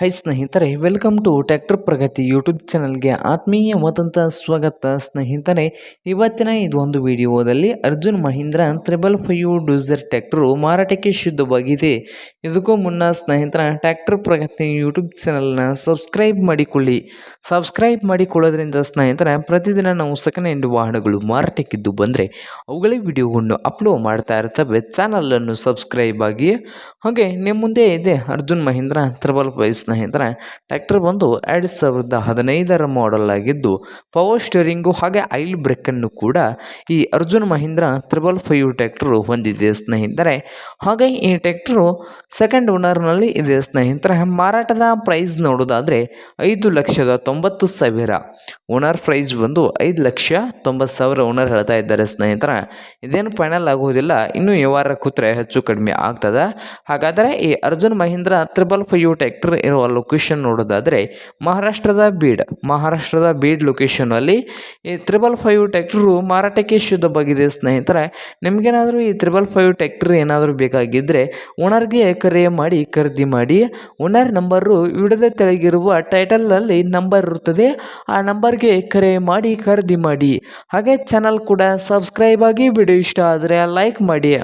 High ಸ್ನೇಹಿತರೆ welcome to tractor Pragati YouTube ಚಾನಲ್ಗೆ ಆತ್ಮೀಯವಾದಂಥ ಸ್ವಾಗತ ಸ್ನೇಹಿತರೆ. ಇವತ್ತಿನ ಇದೊಂದು ವಿಡಿಯೋದಲ್ಲಿ ಅರ್ಜುನ್ ಮಹೀಂದ್ರ ತ್ರಿಬಲ್ ಫೈವ್ ಡೂಸರ್ ಟ್ಯಾಕ್ಟ್ರು ಮಾರಾಟಕ್ಕೆ ಶುದ್ಧವಾಗಿದೆ ಇದಕ್ಕೂ ಮುನ್ನ ಸ್ನೇಹಿತರ ಟ್ಯಾಕ್ಟರ್ ಪ್ರಗತಿ ಯೂಟ್ಯೂಬ್ ಚಾನಲ್ನ ಸಬ್ಸ್ಕ್ರೈಬ್ ಮಾಡಿಕೊಳ್ಳಿ. ಸಬ್ಸ್ಕ್ರೈಬ್ ಮಾಡಿಕೊಳ್ಳೋದ್ರಿಂದ ಸ್ನೇಹಿತರ, ಪ್ರತಿದಿನ ನಾವು ಸೆಕೆಂಡ್ ಹ್ಯಾಂಡ್ ವಾಹನಗಳು ಮಾರಾಟಕ್ಕಿದ್ದು ಬಂದರೆ ಅವುಗಳೇ ವಿಡಿಯೋವನ್ನು ಅಪ್ಲೋಡ್ ಮಾಡ್ತಾ ಇರ್ತವೆ. ಚಾನಲನ್ನು ಸಬ್ಸ್ಕ್ರೈಬ್ ಆಗಿ. ಹಾಗೆ ನಿಮ್ಮ ಮುಂದೆ ಇದೆ ಅರ್ಜುನ್ ಮಹೀಂದ್ರ ತ್ರಿಬಲ್ ಫೈವ್ ಸ್ನೇಹಿತರೆ, ಟ್ರ್ಯಾಕ್ಟರ್ ಬಂದು ಎರಡು ಸಾವಿರದ ಹದಿನೈದರ ಮಾಡೆಲ್ ಆಗಿದ್ದು ಪವರ್ ಸ್ಟೇರಿಂಗು ಹಾಗೆ ಐಲ್ ಬ್ರೇಕನ್ನು ಕೂಡ ಈ Arjun Mahindra triple five tractor ಹೊಂದಿದೆ ಸ್ನೇಹಿತರೆ. ಹಾಗೆ ಈ ಟ್ಯಾಕ್ಟ್ರು ಸೆಕೆಂಡ್ ಓನರ್ನಲ್ಲಿ ಇದೆ ಸ್ನೇಹಿತರೆ. ಮಾರಾಟದ ಪ್ರೈಸ್ ನೋಡೋದಾದರೆ ಐದು ಲಕ್ಷದ ತೊಂಬತ್ತು ಸಾವಿರ. ಓನರ್ ಪ್ರೈಸ್ ಬಂದು ಐದು ಲಕ್ಷ ತೊಂಬತ್ತು ಸಾವಿರ ಓನರ್ ಹೇಳ್ತಾ ಇದ್ದಾರೆ ಸ್ನೇಹಿತರ. ಇದೇನು ಫೈನಲ್ ಆಗುವುದಿಲ್ಲ ಇನ್ನೂ ವ್ಯವಹಾರ ಕೂತ್ರೆ ಹೆಚ್ಚು ಕಡಿಮೆ ಆಗ್ತದೆ. ಹಾಗಾದರೆ ಈ Arjun Mahindra triple five tractor location ನೋಡೋದಾದರೆ ಮಹಾರಾಷ್ಟ್ರದ ಬೀಡ್. ಮಹಾರಾಷ್ಟ್ರದ ಬೀಡ್ ಲೊಕೇಶನಲ್ಲಿ ಈ ತ್ರಿಬಲ್ ಫೈವ್ ಟ್ಯಾಕ್ಟ್ರು ಮಾರಾಟಕ್ಕೆ ಶುದ್ಧವಾಗಿದೆ ಸ್ನೇಹಿತರೆ. ನಿಮಗೇನಾದರೂ ಈ ತ್ರಿಬಲ್ ಫೈವ್ ಟ್ಯಾಕ್ಟ್ರ್ ಏನಾದರೂ ಬೇಕಾಗಿದ್ದರೆ ಓನರ್ಗೆ ಕರೆ ಮಾಡಿ, ಖರೀದಿ ಮಾಡಿ. ಓನರ್ ನಂಬರು ವಿಡದ ತೆಳಗಿರುವ ಟೈಟಲ್ನಲ್ಲಿ ನಂಬರ್ ಇರುತ್ತದೆ. ಆ ನಂಬರ್ಗೆ ಕರೆ ಮಾಡಿ, ಖರೀದಿ ಮಾಡಿ. ಹಾಗೆ ಚಾನಲ್ ಕೂಡ ಸಬ್ಸ್ಕ್ರೈಬ್ ಆಗಿ ವಿಡಿಯೋ ಇಷ್ಟ ಆದರೆ ಲೈಕ್ ಮಾಡಿ.